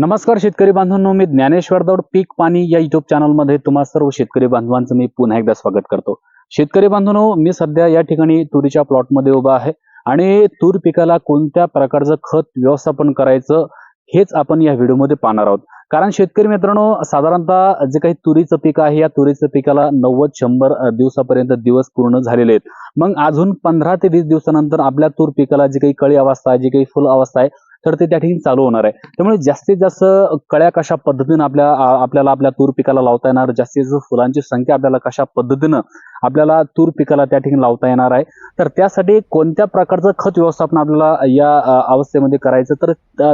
नमस्कार शेतकरी बांधवांनो मी ज्ञानेश्वर दौड पीक पाणी या युट्यूब चॅनलमध्ये तुम्हा सर्व शेतकरी बांधवांचं मी पुन्हा एकदा स्वागत करतो. शेतकरी बांधवांनो मी सध्या या ठिकाणी तुरीच्या प्लॉटमध्ये उभा आहे आणि तूर पिकाला कोणत्या प्रकारचं खत व्यवस्थापन करायचं हेच आपण या व्हिडिओमध्ये पाहणार आहोत. कारण शेतकरी मित्रांनो साधारणतः जे काही तुरीचं पीक आहे या तुरीचं पिकाला नव्वद शंभर दिवसापर्यंत दिवस पूर्ण झालेले आहेत. मग अजून पंधरा ते वीस दिवसानंतर आपल्या तूर पिकाला जी काही कळी अवस्था आहे जी काही फुल अवस्था आहे तर ते त्या ठिकाणी चालू होणार आहे. त्यामुळे जास्तीत जास्त कळ्या कशा पद्धतीनं आपल्या आपल्याला आपल्या तूर पिकाला लावता येणार जास्तीत जास्त फुलांची संख्या आपल्याला कशा पद्धतीनं आपल्याला तूर पिकाला त्या ठिकाणी लावता येणार आहे. तर त्यासाठी कोणत्या प्रकारचं खत व्यवस्थापन आपल्याला या अवस्थेमध्ये करायचं तर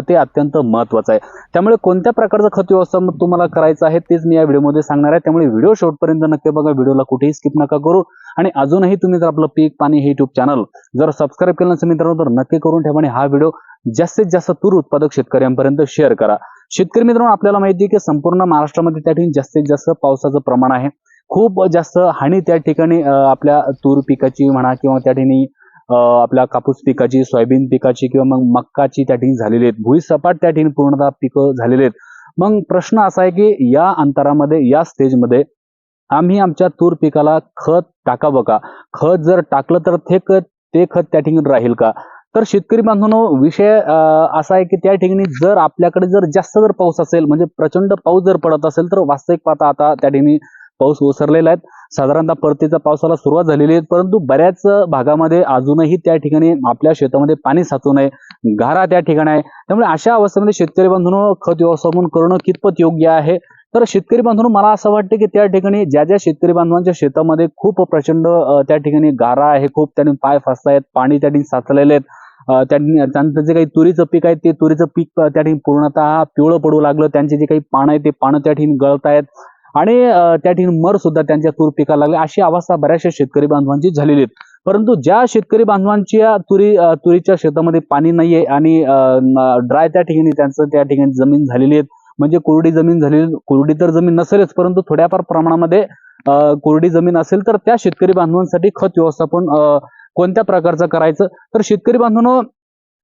ते अत्यंत महत्वाचं आहे. त्यामुळे कोणत्या प्रकारचं खत व्यवस्थापन तुम्हाला करायचं आहे तेच मी या व्हिडिओमध्ये सांगणार आहे. त्यामुळे व्हिडिओ शेवटपर्यंत नक्की बघा व्हिडिओला कुठेही स्किप नका करू. आणि अजूनही तुम्ही जर आपलं पीक पाणी हे युट्यूब चॅनल जर सबस्क्राईब केलं नसेल मित्रांनो तर नक्की करून ठेवा आणि हा व्हिडिओ जास्तीत जास्त तूर उत्पादक शेतकऱ्यांपर्यंत शेअर करा. शेतकरी मित्रांनो आपल्याला माहिती आहे की संपूर्ण महाराष्ट्रामध्ये त्या ठिकाणी जास्तीत जास्त पावसाचं प्रमाण आहे. खूप जास्त हानी त्या ठिकाणी आपल्या तूर पिकाची म्हणा किंवा त्या ठिकाणी आपल्या कापूस पिकाची सोयाबीन पिकाची किंवा मग मक्काची त्या ठिकाणी झालेली आहेत. भुईसपाट त्या ठिकाणी पूर्णतः पिकं झालेली आहेत. मग प्रश्न असा आहे की या अंतरामध्ये या स्टेजमध्ये आम्ही आमच्या तूर पिकाला खत टाकावं का? खत जर टाकलं तर ते खत ते खत त्या ठिकाणी राहील का? तर शेतकरी बांधवांनो विषय असा आहे की त्या ठिकाणी जर आपल्याकडे जर जास्त जर पाऊस असेल म्हणजे प्रचंड पाऊस जर पडत असेल तर वास्तविक पाहता आता त्या ठिकाणी पाऊस ओसरलेला आहे. साधारणतः परतीचा पावसाला सुरुवात झालेली आहे परंतु बऱ्याच भागामध्ये अजूनही त्या ठिकाणी आपल्या शेतामध्ये पाणी साचू नये गारा त्या ठिकाणी आहे. त्यामुळे अशा अवस्थेमध्ये शेतकरी बांधून खत व्यवस्थापन करणं कितपत योग्य आहे? तर शेतकरी बांधून मला असं वाटतं की त्या ठिकाणी ज्या ज्या शेतकरी बांधवांच्या शेतामध्ये खूप प्रचंड त्या ठिकाणी गारा आहे खूप त्यांनी पाय पाय फसतायत पाणी त्या ठिकाणी साचलेले आहेत त्यांनी त्यांचं जे काही तुरीचं पीक आहे ते तुरीचं पीक त्या ठिकाणी पूर्णतः पिवळं पडू लागलं. त्यांचे जे काही पानं आहे ते पानं त्या ठिकाणी गळतायत. आणि त्या ठिकाणी मर सुद्धा त्यांच्या तूर पिकाला लागले. अशी अवस्था बऱ्याचशा शेतकरी बांधवांची झालेली आहे परंतु ज्या शेतकरी बांधवांच्या तुरी तुरीच्या शेतामध्ये पाणी नाहीये आणि ड्राय त्या ठिकाणी त्यांचं त्या ठिकाणी जमीन झालेली आहे म्हणजे कोरडी जमीन झालेली कोरडी तर जमीन नसेलच परंतु थोड्याफार प्रमाणामध्ये कोरडी जमीन असेल तर त्या शेतकरी बांधवांसाठी खत व्यवस्थापन कोणत्या प्रकारचं करायचं? तर शेतकरी बांधवांनो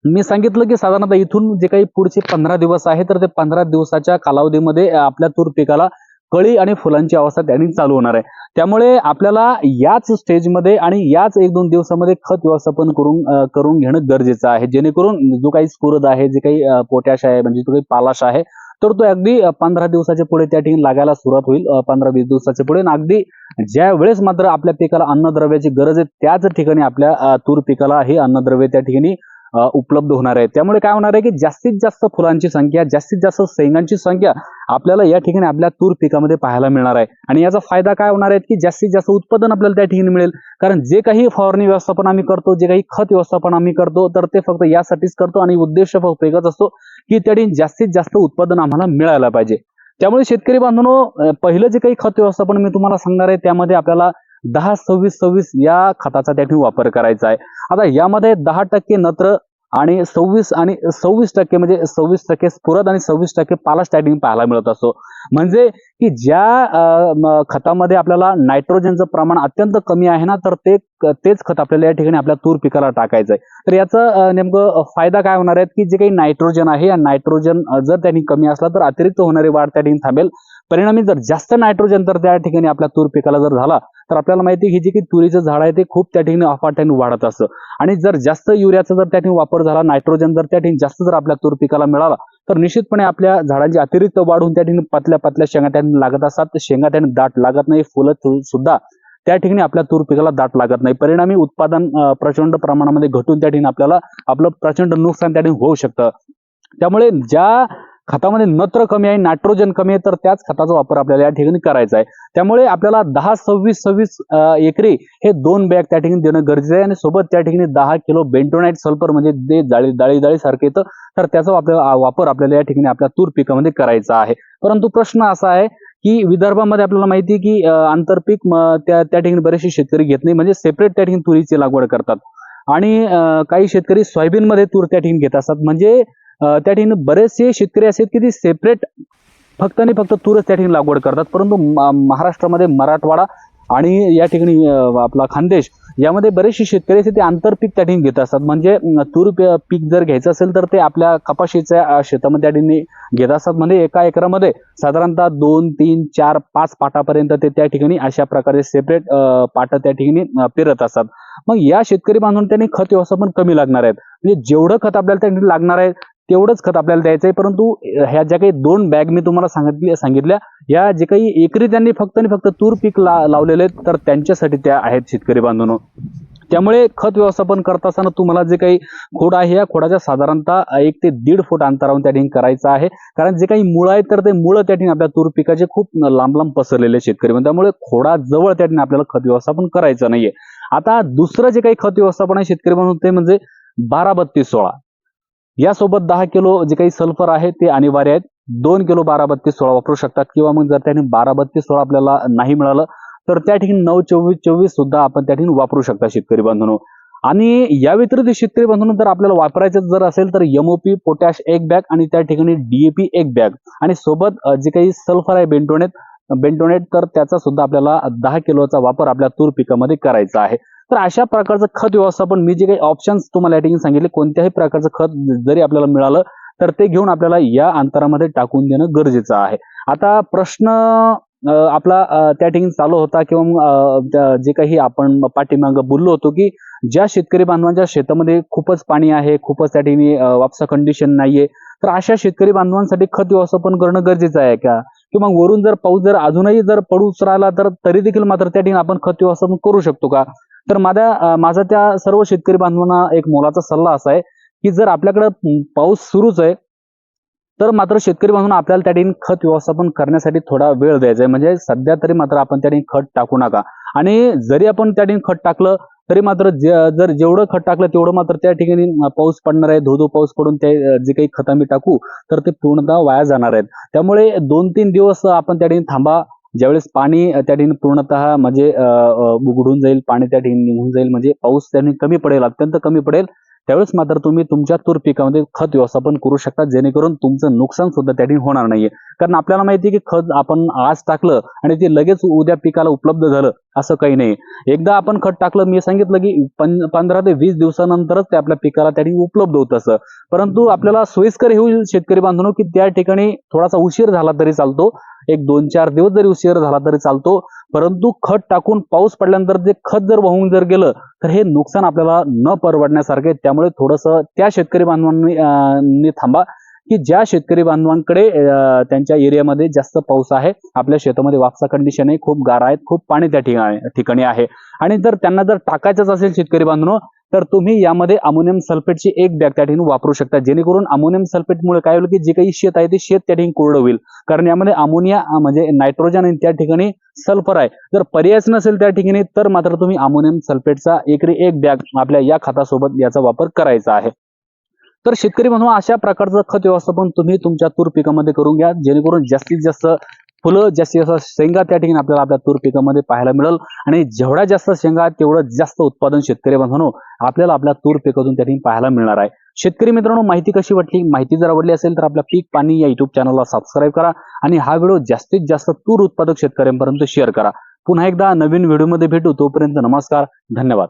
मी सांगितलं की साधारणतः इथून जे काही पुढचे पंधरा दिवस आहे तर ते पंधरा दिवसाच्या कालावधीमध्ये आपल्या तूर पिकाला कळी आणि फुलांची अवस्था त्यांनी चालू होणार आहे. त्यामुळे आपल्याला याच स्टेजमध्ये आणि याच एक दोन दिवसामध्ये खत व्यवस्थापन करून करून घेणं गरजेचं आहे. जेणेकरून जो काही स्फुरद आहे जे काही पोटॅश आहे म्हणजे जो काही पालाश आहे तर तो अगदी पंधरा दिवसाच्या पुढे त्या ठिकाणी लागायला सुरुवात होईल पंधरा वीस दिवसाच्या पुढे. आणि अगदी ज्या वेळेस मात्र आपल्या पिकाला अन्नद्रव्याची गरज आहे त्याच ठिकाणी आपल्या तूर पिकाला हे अन्नद्रव्य त्या ठिकाणी उपलब्ध होणार आहे. त्यामुळे काय होणार आहे की जास्तीत जास्त फुलांची संख्या जास्तीत जास्त सैंगांची संख्या आपल्याला या ठिकाणी आपल्या तूर पिकामध्ये पाहायला मिळणार आहे. आणि याचा फायदा काय होणार आहे की जास्तीत जास्त उत्पादन आपल्याला त्या ठिकाणी मिळेल. कारण जे काही फवारणी व्यवस्थापन आम्ही करतो जे काही खत व्यवस्थापन आम्ही करतो तर ते फक्त यासाठीच करतो आणि उद्देश फक्त एकच असतो की त्या ठिकाणी जास्तीत जास्त उत्पादन आम्हाला मिळायला पाहिजे. त्यामुळे शेतकरी बांधवांनो पहिलं जे काही खत व्यवस्थापन मी तुम्हाला सांगणार आहे त्यामध्ये आपल्याला दहा सव्वीस सव्वीस या खताचा त्या ठिकाणी वापर करायचा आहे. आता यामध्ये दहा टक्के नत्र आणि सव्वीस आणि सव्वीस टक्के म्हणजे सव्वीस टक्के स्फुरद आणि सव्वीस टक्के पाला ठिकाणी पाहायला मिळत असतो. म्हणजे की ज्या खतामध्ये आपल्याला नायट्रोजनचं प्रमाण अत्यंत कमी आहे ना तर ते तेच खत आपल्याला या ठिकाणी आपल्या तूर पिकाला टाकायचं आहे तर याचा नेमकं फायदा काय होणार आहे की जे काही नायट्रोजन आहे या नायट्रोजन जर त्यांनी कमी असला तर अतिरिक्त होणारी वाढ त्या ठिकाणी थांबेल. परिणामी जर जास्त नायट्रोजन तर त्या ठिकाणी आपल्या तूर पिकाला जर झाला तर आपल्याला माहिती आहे की जे तुरीचं झाड आहे ते खूप त्या ठिकाणी अफाट्याने वाढत असतं. आणि जर जास्त युरियाचा जर त्या ठिकाणी वापर झाला नायट्रोजन जर त्या ठिकाणी जास्त जर आपल्या तूर पिकाला मिळाला तर निश्चितपणे आपल्या झाडांची अतिरिक्त वाढ होऊन त्या ठिकाणी पतल्या पातल्या शेंगा त्या ठिकाणी लागत असतात. शेंगा त्या दाट लागत नाही. फुलं सुद्धा त्या ठिकाणी आपल्या तूर पिकाला दाट लागत नाही. परिणामी उत्पादन प्रचंड प्रमाणामध्ये घटून त्या ठिकाणी आपल्याला आपलं प्रचंड नुकसान त्या ठिकाणी होऊ शकतं. त्यामुळे ज्या खतामध्ये नत्र कमी आहे नायट्रोजन कमी आहे तर त्याच खताचा वापर आपल्याला या ठिकाणी करायचा आहे. त्यामुळे आपल्याला दहा सव्वीस सव्वीस एकरी हे दोन बॅग त्या ठिकाणी देणं गरजेचं आहे. आणि सोबत त्या ठिकाणी दहा किलो बेंटोनाइट सल्फर म्हणजे ते जाळी जाळी जाळी येतं. तर त्याचा वापर वापर आपल्याला या ठिकाणी आपल्या तूर पिकामध्ये करायचा आहे. परंतु प्रश्न असा आहे की विदर्भामध्ये आपल्याला माहिती आहे की आंतरपीक त्या त्या ठिकाणी बरेचसे शेतकरी घेत नाही. म्हणजे सेपरेट त्या ठिकाणी तुरीची लागवड करतात. आणि काही शेतकरी सोयाबीनमध्ये तूर त्या ठिकाणी घेत असतात. म्हणजे त्या ठिकाणी बरेचसे शेतकरी असे आहेत की ते सेपरेट फक्त आणि फक्त तूरच त्या ठिकाणी लागवड करतात. परंतु महाराष्ट्रामध्ये मराठवाडा आणि या ठिकाणी आपला खानदेश यामध्ये बरेचसे शेतकरी असे ते आंतरपीक त्या ठिकाणी घेत असतात. म्हणजे तूर पीक जर घ्यायचं असेल तर ते आपल्या कपाशीच्या शेतामध्ये त्या ठिकाणी घेत असतात. म्हणजे एका एकरामध्ये साधारणतः दोन तीन चार पाच पाटापर्यंत ते त्या ठिकाणी अशा प्रकारे सेपरेट पाट त्या ठिकाणी पेरत असतात. मग या शेतकरी बांधून त्यांनी खत व्यवस्थापन कमी लागणार आहेत. म्हणजे जेवढं खत आपल्याला त्या ठिकाणी लागणार आहे तेवढंच खत आपल्याला द्यायचं आहे. परंतु ह्या ज्या काही दोन बॅग मी तुम्हाला सांगितली सांगितल्या या जे काही एकरी त्यांनी फक्त आणि फक्त तूर पीक ला लावलेले आहेत तर त्यांच्यासाठी त्या आहेत शेतकरी बांधून त्यामुळे खत व्यवस्थापन करत असताना तुम्हाला जे काही खोड आहे या खोडाच्या साधारणतः एक ते दीड फूट अंतरावरून त्या ठिकाणी करायचं आहे. कारण जे काही मुळं आहेत तर ते मुळं त्या ठिकाणी आपल्या तूर पिकाचे खूप लांब लांब पसरलेले शेतकरी त्यामुळे खोडाजवळ त्या ठिकाणी आपल्याला खत व्यवस्थापन करायचं नाहीये. आता दुसरं जे काही खत व्यवस्थापन आहे शेतकरी म्हणून ते म्हणजे बारा बत्तीस सोळा. यासोबत दहा किलो जे काही सल्फर आहे ते अनिवार्य आहेत. दोन किलो बारा बत्तीस सोळा वापरू शकतात. किंवा मग जर त्याने बारा बत्तीस सोळा आपल्याला नाही मिळालं तर त्या ठिकाणी नऊ चोवीस चोवीस सुद्धा आपण त्या ठिकाणी वापरू शकता शेतकरी बांधून. आणि या व्यतिरिक्त शेतकरी बांधून जर आपल्याला वापरायचं जर असेल तर एमओपी पोटॅश एक बॅग आणि त्या ठिकाणी डीएपी एक बॅग आणि सोबत जे काही सल्फर आहे बेंटोनेट बेंटोनेट तर त्याचा सुद्धा आपल्याला दहा किलोचा वापर आपल्या तूर पिकामध्ये करायचा आहे. तर अशा प्रकारचं खत व्यवस्थापन मी जे काही ऑप्शन्स तुम्हाला या ठिकाणी सांगितले कोणत्याही प्रकारचं खत जरी आपल्याला मिळालं तर ते घेऊन आपल्याला या अंतरामध्ये टाकून देणं गरजेचं आहे. आता प्रश्न आपला त्या ठिकाणी चालू होता किंवा मग, जे काही आपण पाठीमाग बोललो होतो की ज्या शेतकरी बांधवांच्या शेतामध्ये खूपच पाणी आहे खूपच त्या ठिकाणी वापसा कंडिशन नाहीये तर अशा शेतकरी बांधवांसाठी खत व्यवस्थापन करणं गरजेचं आहे का? किंवा वरून जर पाऊस जर अजूनही जर पडूच राहिला तर तरी देखील मात्र त्या ठिकाणी आपण खत व्यवस्थापन करू शकतो का? तर माझ्या माझा त्या सर्व शेतकरी बांधवांना एक मोलाचा सल्ला असा आहे की जर आपल्याकडे पाऊस सुरूच आहे तर मात्र शेतकरी बांधून आपल्याला त्या ठिकाणी खत व्यवस्थापन करण्यासाठी थोडा वेळ द्यायचा आहे. म्हणजे सध्या तरी मात्र आपण त्या ठिकाणी खत टाकू नका. आणि जरी आपण त्या ठिकाणी खत टाकलं तरी मात्र जर जेवढं खत टाकलं तेवढं मात्र त्या ठिकाणी पाऊस पडणार आहे धोधो पाऊस पडून ते जे काही खत आम्ही टाकू तर ते पूर्णतः वाया जाणार आहेत. त्यामुळे दोन तीन दिवस आपण त्या ठिकाणी थांबा ज्यावेळेस पाणी त्या ठिकाणी पूर्णतः म्हणजे उघडून जाईल पाणी त्या ठिकाणी निघून जाईल म्हणजे पाऊस त्या ठिकाणी कमी पडेल अत्यंत कमी पडेल त्यावेळेस मात्र तुम्ही तुमच्या तूर पिकामध्ये खत व्यवस्थापन करू शकता जेणेकरून तुमचं नुकसान सुद्धा त्या ठिकाणी होणार नाहीये. कारण आपल्याला माहिती आहे की खत आपण आज टाकलं आणि ते लगेच उद्या पिकाला उपलब्ध झालं असं काही नाही. एकदा आपण खत टाकलं मी सांगितलं की पंधरा ते वीस दिवसानंतरच ते आपल्या पिकाला त्या ठिकाणी उपलब्ध होत असं. परंतु आपल्याला सोयीस्कर होईल शेतकरी बांधवांनो की त्या ठिकाणी थोडासा उशीर झाला तरी चालतो एक दोन चार दिवस जरी उशीर झाला तरी चालतो परंतु खत टाकून पाऊस पडल्यानंतर जे खत जर वाहून जर गेलं तर हे नुकसान आपल्याला न परवडण्यासारखे त्यामुळे थोडंसं त्या शेतकरी बांधवांनी थांबा की ज्या शेतकरी बांधवांकडे त्यांच्या एरियामध्ये जास्त पाऊस आहे आपल्या शेतामध्ये वापसा कंडिशन आहे खूप गारा आहेत खूप पाणी त्या ठिकाणी ठिकाणी आहे. आणि जर त्यांना जर टाकायचंच असेल शेतकरी बांधवांनो तर तुम्ही यामध्ये अमोनियम सल्फेटची एक बॅग त्या ठिकाणी वापरू शकता. जेणेकरून अमोनियम सल्फेटमुळे काय होईल की जे काही शेत आहे ते शेत त्या ठिकाणी कोरडं होईल. कारण यामध्ये अमोनिया म्हणजे नायट्रोजन आणि त्या ठिकाणी सल्फर आहे. जर पर्यायच नसेल त्या ठिकाणी तर मात्र तुम्ही अमोनियम सल्फेटचा एकरी एक बॅग आपल्या या खतासोबत याचा वापर करायचा आहे. तर शेतकरी म्हणून अशा प्रकारचं खत व्यवस्थापन तुम्ही तुमच्या तूर पिकामध्ये करून घ्या. जेणेकरून जास्तीत जास्त फुलं जास्तीत जास्त शेंगा त्या ठिकाणी आपल्याला आपल्या तूर पिकामध्ये पाहायला मिळेल. आणि जेवढ्या जास्त शेंगा तेवढं जास्त उत्पादन शेतकरी बांधवांनो आपल्याला आपल्या तूर पिकातून त्या ठिकाणी पाहायला मिळणार आहे. शेतकरी मित्रांनो माहिती कशी वाटली? माहिती जर आवडली असेल तर आपल्या पीक पाणी या युट्यूब चॅनलला सबस्क्राईब करा आणि हा व्हिडिओ जास्तीत जास्त तूर उत्पादक शेतकऱ्यांपर्यंत शेअर करा. पुन्हा एकदा नवीन व्हिडिओमध्ये भेटू. तोपर्यंत नमस्कार धन्यवाद.